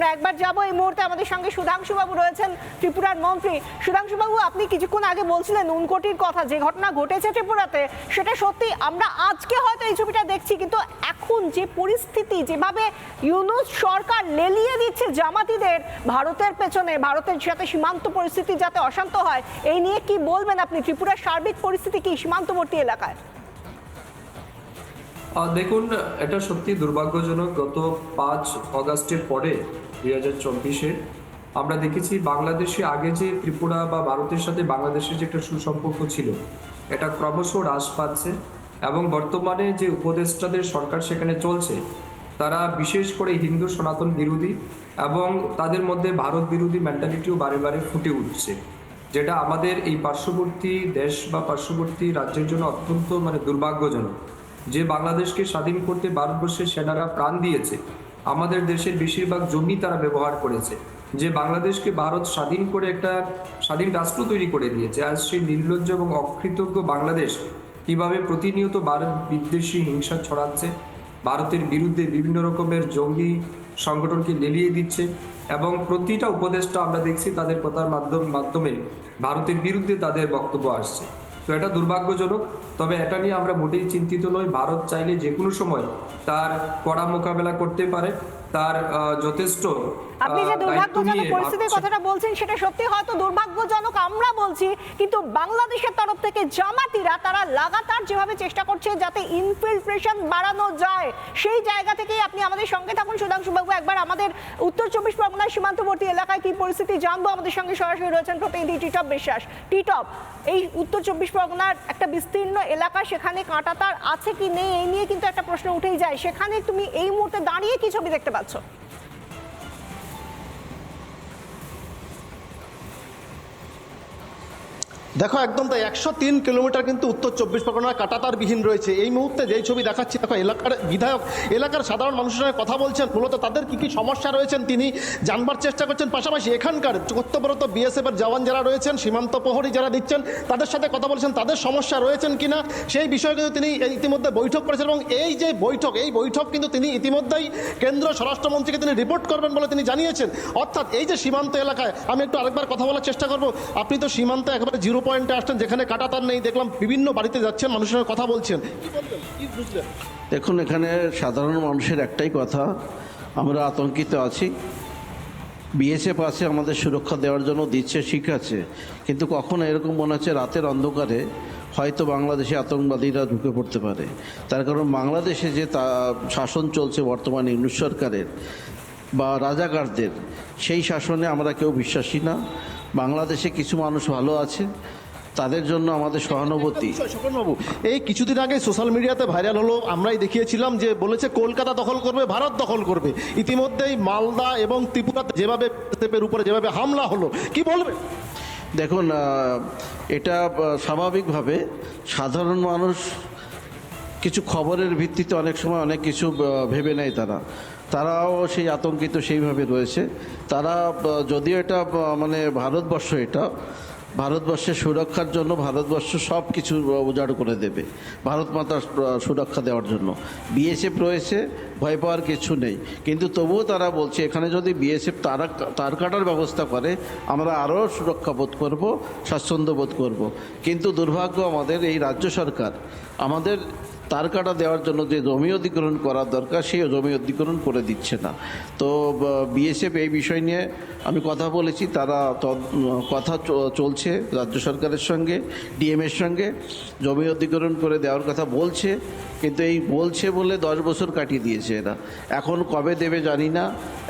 আমরা একবার যাব এই মুহূর্তে আমাদের সঙ্গে সুধাংশু বাবু রয়েছেন ত্রিপুরার মন্ত্রী। সুধাংশু বাবু আপনি কিছুক্ষণ আগে বলছিলেন উনকোটির কথা, যে ঘটনা ঘটেছে ত্রিপুরাতে, সেটা সত্যি আমরা আজকে হয়তো এই ছবিটা দেখছি, কিন্তু এখন যে পরিস্থিতি, যেভাবে ইউনুস সরকার লেলিয়ে দিচ্ছে জামাতিদের ভারতের পেছনে, ভারতের সাথে সীমান্ত পরিস্থিতি যাতে অশান্ত হয়, এই নিয়ে কি বলবেন আপনি? ত্রিপুরার সার্বিক পরিস্থিতি কি সীমান্তবর্তী এলাকায়? দেখুন, এটা সত্যি দুর্ভাগ্যজনক। গত পাঁচ অগাস্টের পরে দুই হাজার চব্বিশে আমরা দেখেছি বাংলাদেশে আগে যে ত্রিপুরা বা ভারতের সাথে বাংলাদেশের যে একটা সুসম্পর্ক ছিল, এটা ক্রমশ হ্রাস পাচ্ছে এবং বর্তমানে যে উপদেষ্টাদের সরকার সেখানে চলছে, তারা বিশেষ করে হিন্দু সনাতন বিরোধী এবং তাদের মধ্যে ভারত বিরোধী মেন্টালিটিও বারে বারে ফুটে উঠছে, যেটা আমাদের এই পার্শ্ববর্তী দেশ বা পার্শ্ববর্তী রাজ্যের জন্য অত্যন্ত মানে দুর্ভাগ্যজনক। যে বাংলাদেশকে স্বাধীন করতে ভারতবর্ষের সেনারা প্রাণ দিয়েছে আমাদের দেশের বেশিরভাগ জমি তারা ব্যবহার করেছে, যে বাংলাদেশকে ভারত স্বাধীন করে একটা স্বাধীন রাষ্ট্র তৈরি করে দিয়েছে। আজ সেই নির্লজ্জ এবং অকৃতজ্ঞ বাংলাদেশ কীভাবে প্রতিনিয়ত ভারত বিদ্বেষী হিংসা ছড়াচ্ছে, ভারতের বিরুদ্ধে বিভিন্ন রকমের জঙ্গি সংগঠনকে লেলিয়ে দিচ্ছে এবং প্রতিটা উপদেশটা আমরা দেখছি তাদের কথার মাধ্যম, মাধ্যমে ভারতের বিরুদ্ধে তাদের বক্তব্য আসছে। তো এটা দুর্ভাগ্যজনক। তবে এটা নিয়ে আমরা মোটেই চিন্তিত নই। ভারত চাইলে যে কোনো সময় তার কড়া মোকাবেলা করতে পারে। তার যথেষ্ট আপনি যে দুর্ভাগ্যজনক পরিস্থিতির কথাটা বলছেন সেটা সত্যি হয়তো দুর্ভাগ্যজনক আমরা বলছি কিন্তু বাংলাদেশের তরফ থেকে জামাতিরা তারা লাগাতার যেভাবে চেষ্টা করছে যাতে ইনফিলট্রেশন বাড়ানো যায় সেই জায়গা থেকেই আপনি আমাদের সঙ্গে থাকুন। সুধাংশু বাবু একবার আমাদের উত্তর চব্বিশ পরগনার সীমান্তবর্তী এলাকায় কি পরিস্থিতি জানব? আমাদের সঙ্গে সরাসরি রয়েছেন প্রতিনিধি টিটপ বিশ্বাস। টিটপ এই উত্তর চব্বিশ পরগনার একটা বিস্তীর্ণ এলাকা সেখানে কাঁটাতার আছে কি নেই এই নিয়ে কিন্তু একটা প্রশ্ন উঠেই যায়। সেখানে তুমি এই মুহূর্তে দাঁড়িয়ে কি ছবি দেখতে পাচ্ছ? দেখো, একদম তাই। একশো তিন কিলোমিটার কিন্তু উত্তর চব্বিশ পরগনা কাটাতারবিহীন রয়েছে। এই মুহূর্তে যেই ছবি দেখাচ্ছি, দেখো, এলাকার বিধায়ক, এলাকার সাধারণ মানুষের সঙ্গে কথা বলছেন। মূলত তাদের কি কি সমস্যা রয়েছেন তিনি জানবার চেষ্টা করছেন। পাশাপাশি এখানকার কর্তব্যরত বিএসএফ এর জওয়ান যারা রয়েছেন, সীমান্ত প্রহরী যারা দিচ্ছেন, তাদের সাথে কথা বলছেন, তাদের সমস্যা রয়েছেন কিনা, সেই বিষয়ে কিন্তু তিনি ইতিমধ্যে বৈঠক করেছেন এবং এই যে বৈঠক, এই বৈঠক কিন্তু তিনি ইতিমধ্যেই কেন্দ্র স্বরাষ্ট্রমন্ত্রীকে তিনি রিপোর্ট করবেন বলে তিনি জানিয়েছেন। অর্থাৎ এই যে সীমান্ত এলাকায়, আমি একটু আরেকবার কথা বলার চেষ্টা করব। আপনি তো সীমান্ত একেবারে জিরো পয়েন্টে আসছেন, যেখানে কাটাতার নেই, দেখলাম বিভিন্ন বাড়িতে যাচ্ছেন, মানুষের সঙ্গে কথা বলছেন। দেখুন, এখানে সাধারণ মানুষের একটাই কথা, আমরা আতঙ্কিত আছি। বিএসএফ আছে, আমাদের সুরক্ষা দেওয়ার জন্য দিচ্ছে আছে। কিন্তু কখনো এরকম মনে হচ্ছে রাতের অন্ধকারে হয়তো বাংলাদেশে আতঙ্কবাদীরা ঢুকে পড়তে পারে। তার কারণ বাংলাদেশে যে তা, শাসন চলছে বর্তমানে ইউনুস সরকারের বা রাজাকারদের, সেই শাসনে আমরা কেউ বিশ্বাসী না। বাংলাদেশে কিছু মানুষ ভালো আছে তাদের জন্য আমাদের সহানুভূতি। এই কিছুদিন আগে সোশ্যাল মিডিয়াতে ভাইরাল হলো আমরাই দেখিয়েছিলাম যে বলেছে কলকাতা দখল করবে ভারত দখল করবে। ইতিমধ্যেই মালদা এবং ত্রিপুরাতে যেভাবে BSF-এর উপরে যেভাবে হামলা হলো কি বলবে? দেখুন এটা স্বাভাবিকভাবে সাধারণ মানুষ কিছু খবরের ভিত্তিতে অনেক সময় অনেক কিছু ভেবে নেয় তারা। তারাও সেই আতঙ্কিত সেইভাবে রয়েছে। তারা যদিও এটা মানে ভারতবর্ষ এটা, ভারতবর্ষের সুরক্ষার জন্য ভারতবর্ষ সব কিছু উজাড় করে দেবে, ভারত মাতার সুরক্ষা দেওয়ার জন্য। বিএসএফ রয়েছে ভয় পাওয়ার কিছু নেই। কিন্তু তবুও তারা বলছে, এখানে যদি বিএসএফ তারা তার কাটার ব্যবস্থা করে, আমরা আরও সুরক্ষা বোধ করব, স্বাচ্ছন্দ্য বোধ করব। কিন্তু দুর্ভাগ্য আমাদের এই রাজ্য সরকার, আমাদের তার কাটা দেওয়ার জন্য যে জমি অধিগ্রহণ করার দরকার, সেই জমি অধিগ্রহণ করে দিচ্ছে না। তো বিএসএফ এই বিষয় নিয়ে আমি কথা বলেছি, তারা কথা চলছে রাজ্য সরকারের সঙ্গে ডিএমের সঙ্গে, জমি অধিগ্রহণ করে দেওয়ার কথা বলছে। কিন্তু এই বলছে বলে দশ বছর কাটিয়ে দিয়েছে এরা। এখন কবে দেবে জানি না।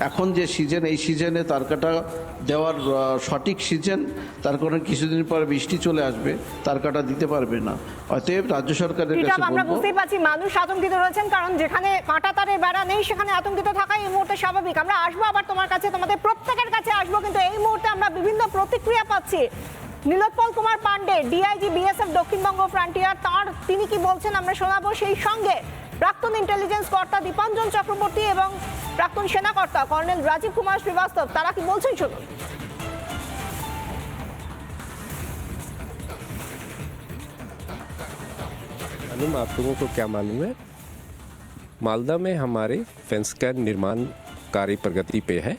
এখন যে সিজন এই সিজনে তার কাটা দেওয়ার সঠিক সিজন তার কারণে কিছুদিন পর বৃষ্টি চলে আসবে তার কাটা দিতে পারবে না। অতএব রাজ্য সরকারের কাছে আমরা বুঝতেই পারছি মানুষ আতঙ্কিত রয়েছেন কারণ যেখানে কাঁটা তারের বেড়া নেই সেখানে আতঙ্কিত থাকাই এই মুহূর্তে স্বাভাবিক। আমরা আসব আবার তোমার কাছে তোমাদের প্রত্যেকের কাছে আসব কিন্তু এই মুহূর্তে আমরা বিভিন্ন প্রতিক্রিয়া পাচ্ছি। Nilotpal Kumar Pandey DIG BSF Dakshinbanga frontier তার তিনি কি বলছেন আমরা শোনাবো সেই সঙ্গে প্রাক্তন ইন্টেলিজেন্স কর্তা দীপাঞ্জন চক্রবর্তী এবং প্রাক্তন সেনাকর্তা কর্নেল রাজীব কুমার শ্রীবাস্তব তারা কি বলছেন শুনুন मालूम आप लोगों को क्या मालूम है मालदा में हमारे फेंस का निर्माण कार्य प्रगति पे है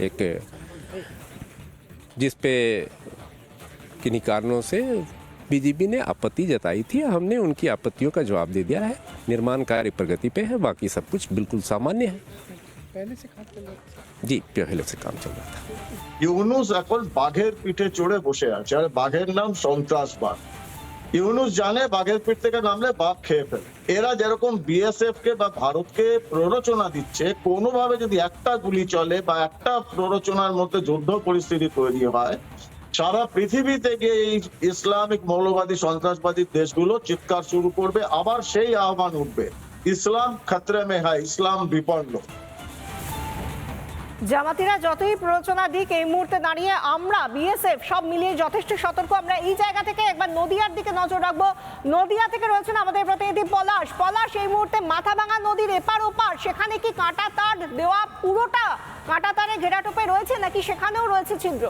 एक जिस पे किन्हीं कारणों से बीजेपी ने आपत्ति जताई थी हमने उनकी आपत्तियों का जवाब दे दिया है निर्माण कार्य प्रगति पे है बाकी सब कुछ बिल्कुल सामान्य है पहले से काम चल रहा था जी पहले से काम चल रहा था ইউনুস এখন বাঘের পিঠে চড়ে বসে আছে আর বাঘের নাম সন্ত্রাসবাদ ইউনুস জানে বাঘের পিঠ থেকে নামলে বাঘ খেয়ে ফেলে এরা যেরকম বিএসএফ কে বা ভারতকে প্ররোচনা দিচ্ছে কোনোভাবে যদি একটা গুলি চলে বা একটা প্ররোচনার মধ্যে যুদ্ধ পরিস্থিতি তৈরি হয় সারা পৃথিবী থেকে এই ইসলামিক মৌলবাদী সন্ত্রাসবাদী দেশগুলো চিৎকার শুরু করবে, আবার সেই আহ্বান উঠবে। ইসলাম খাতরে মে হয়, ইসলাম বিপন্ন। জামাতিরা যতই প্ররোচনা দিক, এই মুহূর্তে দাঁড়িয়ে আমরা, বিএসএফ, সব মিলিয়ে যথেষ্ট সতর্ক। আমরা এই জায়গা থেকে একবার নদিয়ার দিকে নজর রাখব। নদিয়া থেকে রয়েছেন আমাদের প্রতিনিধি পলাশ। পলাশ, এই মুহূর্তে মাথাভাঙা নদীর এপার ওপার, সেখানে কি কাঁটা তার দেওয়া পুরোটা কাঁটা তারে ঘেরাটোপে রয়েছে, নাকি সেখানেও রয়েছে ছিদ্র?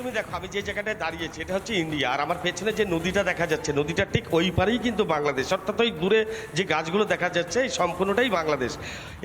তুমি দেখো, আমি যে জায়গাটায় দাঁড়িয়েছি, এটা হচ্ছে ইন্ডিয়া। আর আমার পেছনে যে নদীটা দেখা যাচ্ছে, নদীটা ঠিক ওই পারেই কিন্তু বাংলাদেশ। অর্থাৎ ওই দূরে যে গাছগুলো দেখা যাচ্ছে, এই সম্পূর্ণটাই বাংলাদেশ।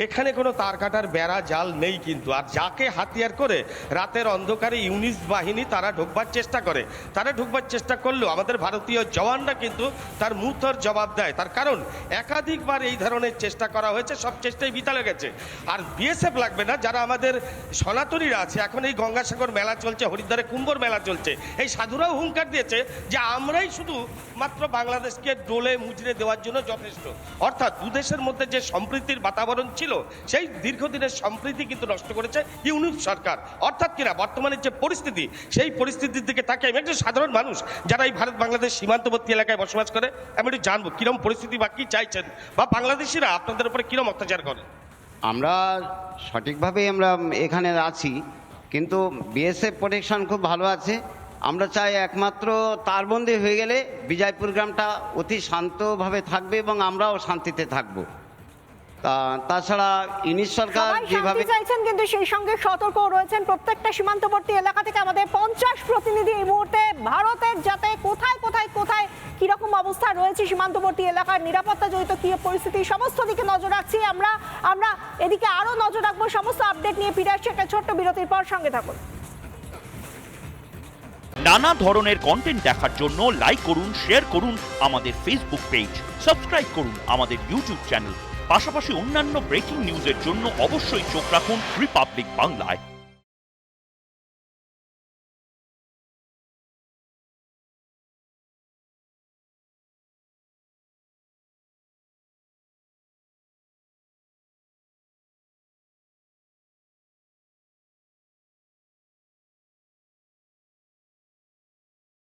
এখানে কোনো তার কাটার বেড়া, জাল নেই কিন্তু। আর যাকে হাতিয়ার করে রাতের অন্ধকারে ইউনিস বাহিনী তারা ঢুকবার চেষ্টা করে, তারা ঢুকবার চেষ্টা করলেও আমাদের ভারতীয় জওয়ানরা কিন্তু তার মুহূর্তর জবাব দেয়। তার কারণ, একাধিকবার এই ধরনের চেষ্টা করা হয়েছে, সব চেষ্টাই বিতালে গেছে আর বিএসএফ লাগবে না, যারা আমাদের সনাতনীরা আছে। এখন এই গঙ্গাসাগর মেলা চলছে, হরিদ্বারে কুম্ভর মেলা চলছে। এই সাধুরাও হুঙ্কার দিয়েছে যে আমরাই শুধু মাত্র বাংলাদেশকে ডোলে মুজড়ে দেওয়ার জন্য যথেষ্ট। অর্থাৎ দুদেশের মধ্যে যে সম্প্রীতির বাতাবরণ ছিল, সেই দীর্ঘদিনের সম্প্রীতি কিন্তু নষ্ট করেছে ইউনিট সরকার। অর্থাৎ কিনা, বর্তমানের যে পরিস্থিতি, সেই পরিস্থিতির দিকে তাকে আমি একজন সাধারণ মানুষ, যারা এই ভারত বাংলাদেশ সীমান্তবর্তী এলাকায় বসবাস করে, আমি একটু জানব কিরম পরিস্থিতি বা কী চাইছেন, বা বাংলাদেশিরা আপনাদের উপরে কিরম অত্যাচার করে? আমরা সঠিকভাবে আমরা এখানে আছি কিন্তু বিএসএফ প্রোটেকশন খুব ভালো আছে। আমরা চাই একমাত্র তারবন্দি হয়ে গেলে বিজয়পুর গ্রামটা অতি শান্তভাবে থাকবে এবং আমরাও শান্তিতে থাকব। তাছাড়া ইনিশ সরকার যেভাবে চাইছেন কিন্তু সেই সঙ্গে সতর্ক রয়েছেন। প্রত্যেকটা সীমান্তবর্তী এলাকা থেকে আমাদের পঞ্চাশ প্রতিনিধি এই মুহূর্তে। ভারতের যাতে কোথায় কোথায় কোথায় অবস্থা রয়েছে সীমান্তবর্তী এলাকার নিরাপত্তা জড়িত কি পরিস্থিতি, সমস্ত দিকে নজর রাখছি। আমরা আমরা এদিকে আরও নজর রাখব। সমস্ত আপডেট নিয়ে ফিরে আসছি একটা ছোট্ট বিরতির পর সঙ্গে থাকুন। নানা ধরনের কন্টেন্ট দেখার জন্য লাইক করুন শেয়ার করুন আমাদের ফেসবুক পেজ সাবস্ক্রাইব করুন আমাদের ইউটিউব চ্যানেল পাশাপাশি অন্যান্য ব্রেকিং নিউজের জন্য অবশ্যই চোখ রাখুন রিপাবলিক বাংলায়